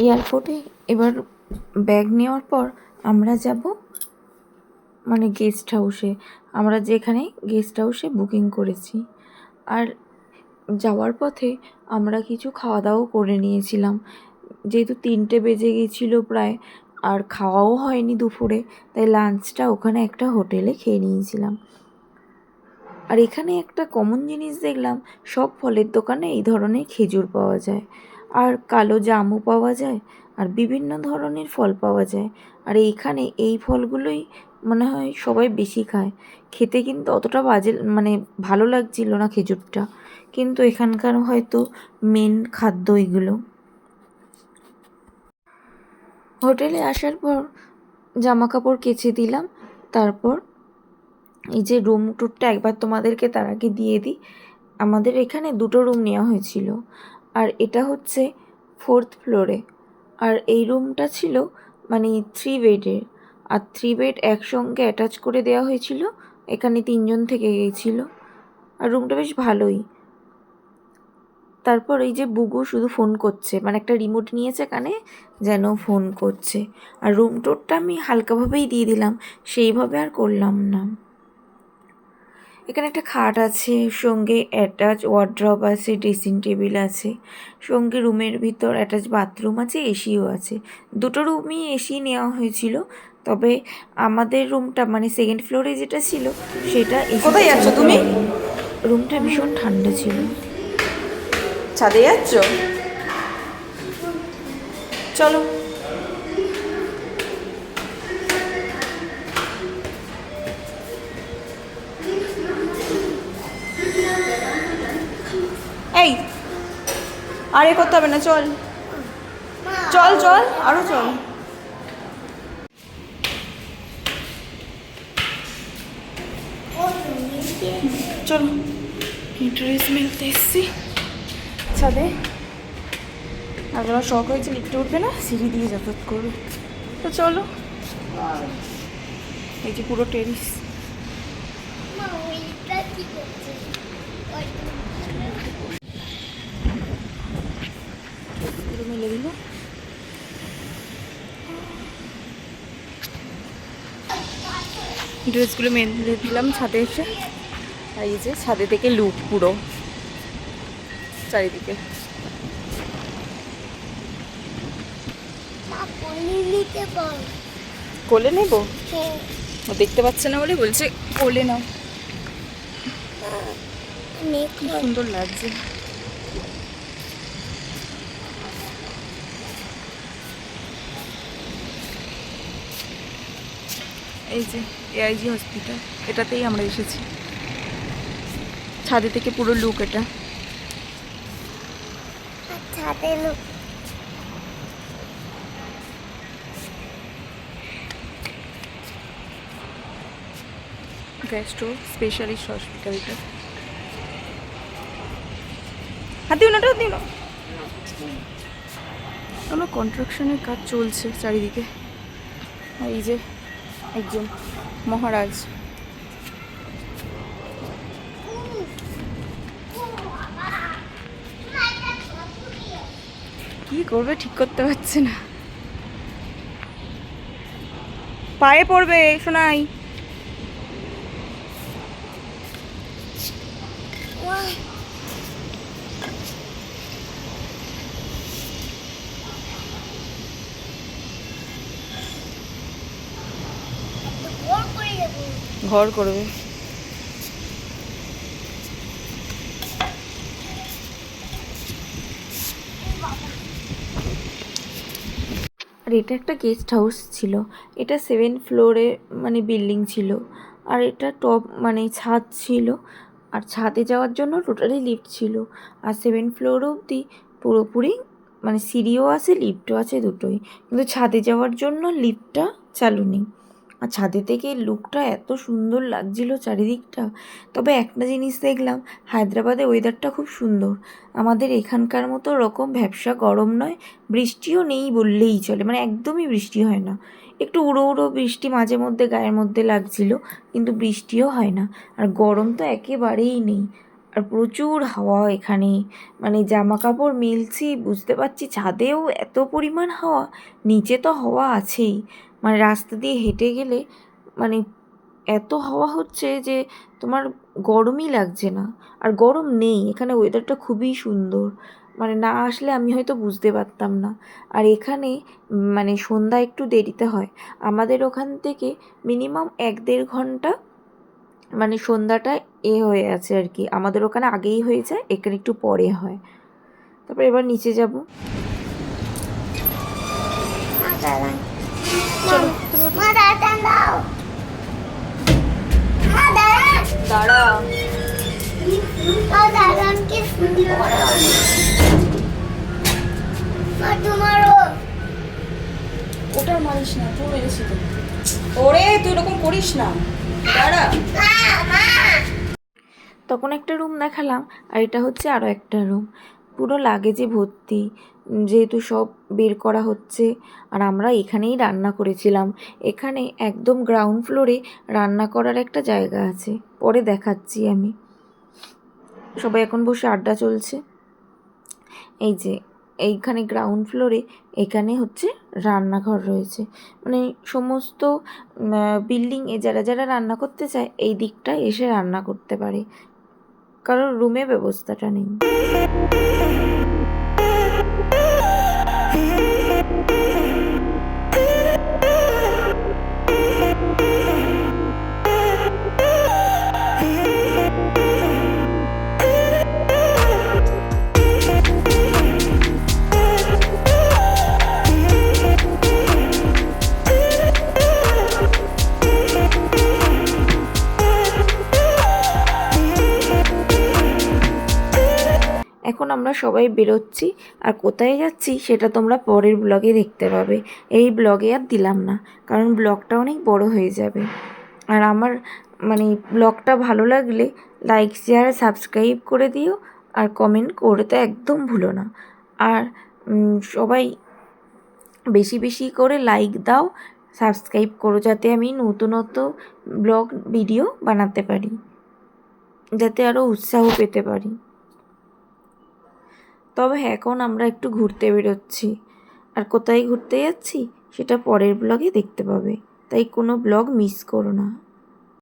এয়ারপোর্টে এবার ব্যাগ নেওয়ার পর আমরা যাব মানে গেস্ট হাউসে আমরা যেখানে গেস্ট হাউসে বুকিং করেছি। আর যাওয়ার পথে আমরা কিছু খাওয়া দাওয়াও করে নিয়েছিলাম। যেহেতু তিনটে বেজে গেছিল প্রায়, আর খাওয়াও হয়নি দুপুরে, তাই লাঞ্চটা ওখানে একটা হোটেলে খেয়ে নিয়েছিলাম। আর এখানে একটা কমন জিনিস দেখলাম, সব ফলের দোকানে এই ধরনের খেজুর পাওয়া যায়। আর কালো জামও পাওয়া যায়, আর বিভিন্ন ধরনের ফল পাওয়া যায়। আর এইখানে এই ফলগুলোই মনে হয় সবাই বেশি খায়। খেতে কিন্তু অতটা বাজে মানে ভালো লাগছিল না খেজুরটা। কিন্তু এখানকার হয়তো মেন খাদ্য এগুলো। হোটেলে আসার পর জামা কাপড় কেচে দিলাম। তারপর এই যে রুম ট্যুরটা একবার তোমাদেরকে তার আগে দিয়ে দিই। আমাদের এখানে দুটো রুম নেওয়া হয়েছিল। আর এটা হচ্ছে ফোর্থ ফ্লোরে আর এই রুমটা ছিল মানে থ্রি বেডের আর থ্রি বেড একসঙ্গে অ্যাটাচ করে দেওয়া হয়েছিল। এখানে তিনজন থেকে গিয়েছিল আর রুমটা বেশ ভালোই। তারপর এই যে বুগু শুধু ফোন করছে। মানে একটা রিমোট নিয়েছে কানে, যেন ফোন করছে। আর রুম টুরটা আমি হালকাভাবেই দিয়ে দিলাম। সেইভাবে আর করলাম না। এখানে একটা খাট আছে সঙ্গে অ্যাটাচ ওয়ার্ড্রপ আছে ড্রেসিং টেবিল আছে সঙ্গে রুমের ভিতর অ্যাটাচ বাথরুম আছে এসিও আছে। দুটো রুমই এসি নেওয়া হয়েছিল তবে আমাদের রুমটা মানে সেকেন্ড ফ্লোরে যেটা ছিল সেটা কোথায় যাচ্ছ তুমি? রুমটা ভীষণ ঠান্ডা ছিল। ছাদে যাচ্ছ? চলো। আর এ করতে হবে না, চল। চল চল, আরও চল। চলো ড্রেস মেলতে এসছি। ছাদে আর আমার শখ হয়েছে লিফটে উঠবে না, সিঁড়ি দিয়ে যাতায়াত করবে। তো চলো। এই যে পুরো টেরিস। মেলে দিল। ড্রেসগুলো মেলে দিলাম ছাদে এসে। আর এই যে ছাদে থেকে লুক পুরো চারিদিকে। কোলে নেব? হ্যাঁ। ও দেখতে পাচ্ছে না বলে বলছে কোলে নাও। সুন্দর লাগছে। এই যে এআইজি হসপিটাল এটাতেই আমরা এসেছি। ছাদে থেকে পুরো লুক এটা। ছাদে লোক গ্যাস্ট্রো স্পেশালিস্ট হসপিটাল এটা। হাত দিও না হাত না। কোনো কন্ট্রাকশনের কাজ চলছে চারিদিকে। আর এই যে একজন মহারাজ। কি করবে ঠিক করতে পারছে না। পায়ে পড়বে শোনাই ওয়াহ ওর করে যাব ঘর করবে। আর এটা একটা গেস্ট হাউস ছিল। এটা সেভেন ফ্লোরে মানে বিল্ডিং ছিল। আর এটা টপ মানে ছাদ ছিল। আর ছাদে যাওয়ার জন্য টোটালি লিফট ছিল। আর সেভেন ফ্লোর অবধি পুরোপুরি মানে সিঁড়িও আছে লিফটও আছে দুটোই। কিন্তু ছাদে যাওয়ার জন্য লিফটটা চালু নেই। আর ছাদে থেকে লুকটা এত সুন্দর লাগছিল চারিদিকটা। তবে একটা জিনিস দেখলাম, হায়দ্রাবাদে ওয়েদারটা খুব সুন্দর। আমাদের এখানকার মতো রকম ভ্যাবসা গরম নয়, বৃষ্টিও নেই বললেই চলে মানে একদমই বৃষ্টি হয় না। একটু উড়ো উড়ো বৃষ্টি মাঝে মধ্যে গায়ের মধ্যে লাগছিল, কিন্তু বৃষ্টিও হয় না। আর গরম তো একেবারেই নেই। আর প্রচুর হাওয়া এখানে। মানে জামা কাপড় মিলছি, বুঝতে পারছি ছাদেও এত পরিমাণ হাওয়া, নিচে তো হাওয়া আছেই। মানে রাস্তা দিয়ে হেঁটে গেলে মানে এত হাওয়া হচ্ছে যে তোমার গরমই লাগছে না। আর গরম নেই, এখানে ওয়েদারটা খুবই সুন্দর। মানে না আসলে আমি হয়তো বুঝতে পারতাম না। আর এখানে মানে সন্ধ্যা একটু দেরিতে হয়। আমাদের ওখান থেকে মিনিমাম এক দেড় ঘণ্টা মানে সন্ধ্যাটা এ হয়ে আছে আর কি। আমাদের ওখানে আগেই হয়ে যায় এখানে একটু পরে হয়। তারপর এবার নিচে যাব। তোমারও ওটা মারিস না পড়ে গেছি তো। ওরে, তুই এরকম করিস না। দাঁড়া। তখন একটা রুম দেখালাম, আর এটা হচ্ছে আরও একটা রুম। পুরো লাগেজে ভর্তি, যেহেতু সব বের করা হচ্ছে, আর আমরা এখানেই রান্না করেছিলাম। এখানে একদম গ্রাউন্ড ফ্লোরে রান্না করার একটা জায়গা আছে, পরে দেখাচ্ছি আমি। সবাই এখন বসে আড্ডা চলছে। এই যে এইখানে গ্রাউন্ড ফ্লোরে এখানে হচ্ছে রান্নাঘর রয়েছে। মানে সমস্ত বিল্ডিংয়ে যারা যারা রান্না করতে চায়, এই দিকটায় এসে রান্না করতে পারে। কারণ রুমে ব্যবস্থাটা নেই। এখন আমরা সবাই বেরোচ্ছি, আর কোথায় যাচ্ছি সেটা তোমরা পরের ব্লগে দেখতে পাবে। এই ব্লগে আর দিলাম না, কারণ ব্লগটা অনেক বড় হয়ে যাবে। আর আমার মানে ব্লগটা ভালো লাগলে লাইক শেয়ার সাবস্ক্রাইব করে দিও, আর কমেন্ট করতে একদম ভুলো না। আর সবাই বেশি বেশি করে লাইক দাও সাবস্ক্রাইব করো যাতে আমি নতুনত্ব ব্লগ ভিডিও বানাতে পারি। যাতে আরও উৎসাহ পেতে পারি। তবে এখন আমরা একটু ঘুরতে বেরোচ্ছি। আর কোথায় ঘুরতে যাচ্ছি, সেটা পরের ব্লগে দেখতে পাবে। তাই কোনো ব্লগ মিস করো না।